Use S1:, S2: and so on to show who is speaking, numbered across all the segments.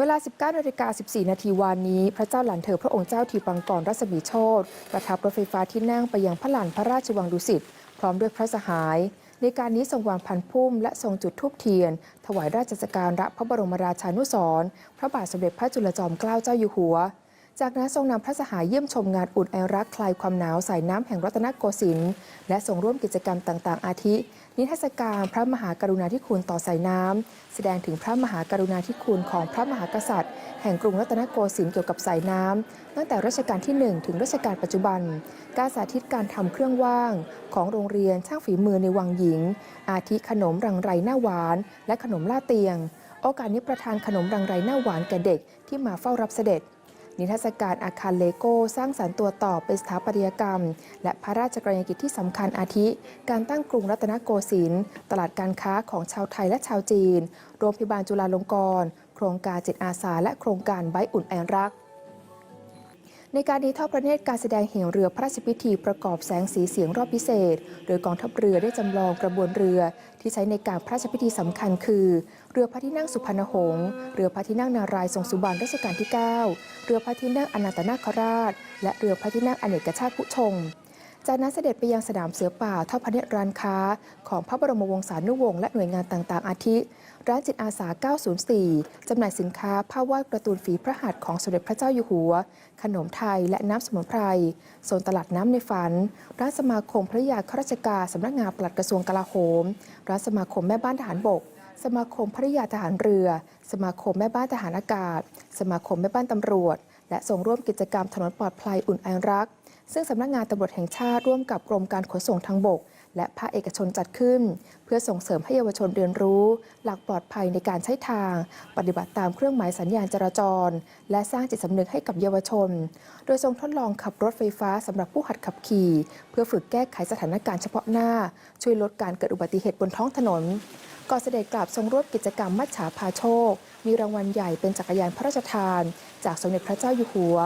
S1: เวลา 19นาฬิกา14 นาทีวานนี้ พระเจ้าหลานเธอพระองค์เจ้าทีปังกรรัศมีโชตประทับรถไฟฟ้าที่นั่งไปยังพระหลานพระราชวังดุสิตพร้อมด้วยพระสหาย ในการนี้ทรงวางพันพุ่ม และทรงจุดธูปเทียน ถวายราชสการะพระบรมราชานุสรพระบาทสมเด็จพระจุลจอมเกล้าเจ้าอยู่หัว จากนั้นทรงนำพระสหายเยี่ยมชมงานอุ่นไอรักคลายความหนาวสายน้ำแห่งรัตนโกสินทร์และทรงร่วมกิจกรรมต่างๆ อาทิ นิทรรศการพระมหากรุณาธิคุณต่อสายน้ำแสดงถึงพระมหากรุณาธิคุณของพระมหากษัตริย์ แห่งกรุงรัตนโกสินทร์เกี่ยวกับสายน้ำตั้งแต่รัชกาลที่ 1 ถึงรัชกาลปัจจุบัน การสาธิตการทำเครื่องว่าง ของโรงเรียนช่างฝีมือในวังหญิง อาทิขนมรังไรหน้าหวาน และขนมล่าเตียง โอกาสนี้ประทานขนมรังไรหน้าหวานแก่เด็กที่มาเฝ้ารับเสด็จ นิทรรศการอาคารเลโก้สร้างสรรค์ตัวต่อเป็นสถาปัตยกรรม และพระราชกรณียกิจที่สำคัญอาทิ การตั้งกรุงรัตนโกสินทร์ตลาดการค้าของชาวไทยและชาวจีน โรงพยาบาลจุฬาลงกรณ์ โครงการจิตอาสาและโครงการใบอุ่นแอนรัก ในการนี้ทอดพระเนตรการแสดงเหวเรือพระราชพิธีประกอบแสงสีเสียงรอบพิเศษ โดยกองทัพเรือได้จำลองกระบวนเรือ ที่ใช้ในการพระราชพิธีสำคัญคือ เรือพระที่นั่งสุพรรณหงษ์เรือพระที่นั่งนารายทรงสุบรรณรัชกาลที่ 9 เรือพระที่นั่งอนันตนาคราช และเรือพระที่นั่งอเนกชาติผู้ชงจากนั้นเสด็จไปยังสนามเสือป่าทอดพระเนตรร้านค้า ของพระบรมวงศานุวงศ์และหน่วยงานต่างๆ อาทิ ร้านจิตอาสา 904 จำหน่ายสินค้าผ้าวาดการ์ตูนฝีพระหัตถ์ของสมเด็จพระเจ้าอยู่หัว ขนมไทยและน้ำสมุนไพรโซนตลาดน้ำในฝัน ร้านสมาคมพระยาข้าราชการสำนักงานปลัดกระทรวงกลาโหม ร้านสมาคมแม่บ้านทหารบก สมาคมภริยาทหารเรือ สมาคมแม่บ้านทหารอากาศ สมาคมแม่บ้านตำรวจ และส่งร่วมกิจกรรมถนนปลอดภัยอุ่นไอรัก ซึ่งสำนักงานตำรวจแห่งชาติร่วมกับกรมการขนส่งทางบก และภาคเอกชนจัดขึ้น เพื่อส่งเสริมให้เยาวชนเรียนรู้ หลักปลอดภัยในการใช้ทาง ปฏิบัติตามเครื่องหมายสัญญาณจราจร และสร้างจิตสำนึกให้กับเยาวชน โดยทรงทดลองขับรถไฟฟ้าสำหรับผู้หัดขับขี่ เพื่อฝึกแก้ไขสถานการณ์เฉพาะหน้า ช่วยลดการเกิดอุบัติเหตุบนท้องถนนก่อนเสด็จกลับทรงร่วมกิจกรรมมัจฉาพาโชค มีรางวัลใหญ่เป็นจักรยานพระราชทาน จากสมเด็จพระเจ้าอยู่หัว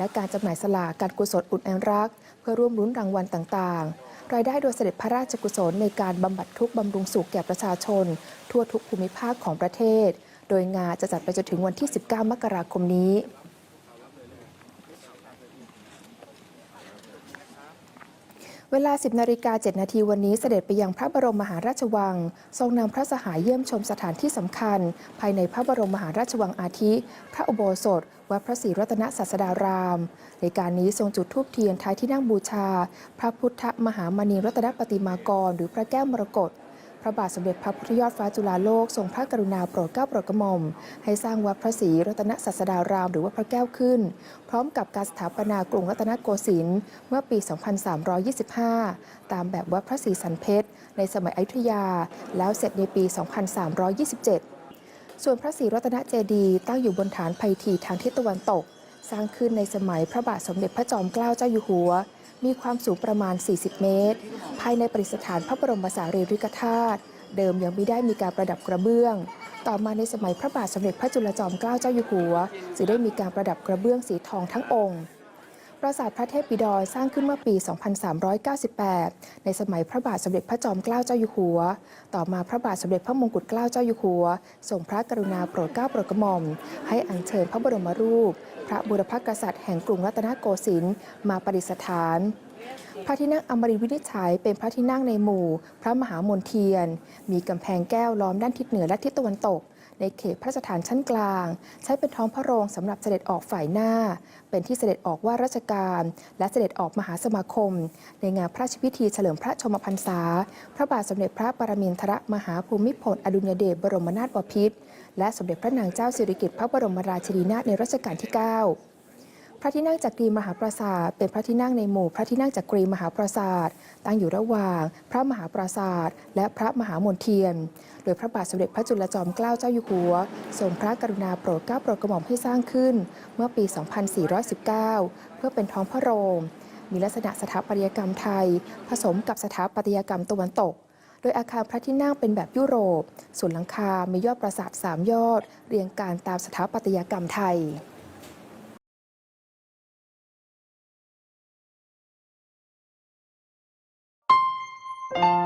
S1: และการจำหน่ายสลากการกุศลอุ่นแอนรัก เพื่อร่วมรุ้นรางวัลต่างๆ รายได้โดยเสด็จพระราชกุศลในการบำบัดทุกข์บำรุงสุขแก่ประชาชน ทั่วทุกภูมิภาคของประเทศ โดยงานจะจัดไปจนถึงวันที่ 19 มกราคมนี้ เวลา 10นาฬิกา7นาทีวันนี้เสด็จไปยังพระบรมมหาราชวัง ทรงนำพระสหายเยี่ยมชมสถานที่สำคัญ ภายในพระบรมมหาราชวังอาทิ พระอุโบสถ วัดพระศรีรัตนศาสดาราม ในการนี้ทรงจุดธูปเทียนท้ายที่นั่งบูชา พระพุทธมหามณีรัตนปฏิมากร หรือพระแก้วมรกต พระบาทสมเด็จพระพุทธยอดฟ้าจุฬาโลกทรงพระกรุณาโปรดเกล้าโปรดกระหม่อม ให้สร้างวัดพระศรีรัตนศาสดารามหรือว่าพระแก้วขึ้น พร้อมกับการสถาปนากรุงรัตนโกสินทร์เมื่อปี 2325 ตามแบบวัดพระศรีสันเพชร ในสมัยอยุธยา แล้วเสร็จในปี 2327 ส่วนพระศรีรัตนเจดีย์ตั้งอยู่บนฐานไพทีทางทิศตะวันตก สร้างขึ้นในสมัยพระบาทสมเด็จพระจอมเกล้าเจ้าอยู่หัว มีความสูงประมาณ 40 เมตร ภายในประดิษฐานพระบรมสารีริกธาตุเดิมยังไม่ได้มีการประดับกระเบื้อง ต่อมาในสมัยพระบาทสมเด็จพระจุลจอมเกล้าเจ้าอยู่หัวจึงได้มีการประดับกระเบื้องสีทองทั้งองค์ ปราสาทพระเทพบิดรสร้างขึ้นเมื่อปี 2398 ในสมัยพระบาทสมเด็จพระจอมเกล้าเจ้าอยู่หัว ต่อมาพระบาทสมเด็จพระมงกุฎเกล้าเจ้าอยู่หัวทรงพระกรุณาโปรดเกล้าโปรดกระหม่อม ให้อัญเชิญพระบรมรูป พระบุรพกษัตริย์แห่งกรุงรัตนโกสินทร์มาประดิษฐานพระที่นั่งอมรินทร์วินิจฉัยเป็นพระที่นั่งในหมู่ พระมหามนเทียน มีกำแพงแก้วล้อมด้านทิศเหนือและทิศตะวันตก ในเขตพระราชฐานชั้นกลาง ใช้เป็นท้องพระโรงสำหรับเสด็จออกฝ่ายหน้า เป็นที่เสด็จออกว่าราชการ และเสด็จออกมหาสมาคม ในงานพระราชพิธีเฉลิมพระชมพรรษา พระบาทสมเด็จพระปรมินทรมหาภูมิพลอดุลยเดชบรมนาถบพิตรและสมเด็จพระนางเจ้าสิริกิติ์พระบรมราชินีนาถในรัชกาลที่ 9 พระที่นั่งจักรีมหาปราสาท เป็นพระที่นั่งในหมู่พระที่นั่งจักรีมหาปราสาท ตั้งอยู่ระหว่าง พระมหาปราสาท และพระมหามนเทียน โดยพระบาทสมเด็จพระจุลจอมเกล้าเจ้าอยู่หัวทรงพระกรุณาโปรดเกล้าโปรดกระหม่อมให้สร้างขึ้น เมื่อปี 2419 เพื่อเป็นท้องพระโรงมีลักษณะสถาปัตยกรรมไทย ผสมกับสถาปัตยกรรมตะวันตก โดยอาคารพระที่นั่งเป็นแบบยุโรป ส่วนหลังคา มียอดปราสาทสามยอด เรียงการตามสถาปัตยกรรมไทย thank you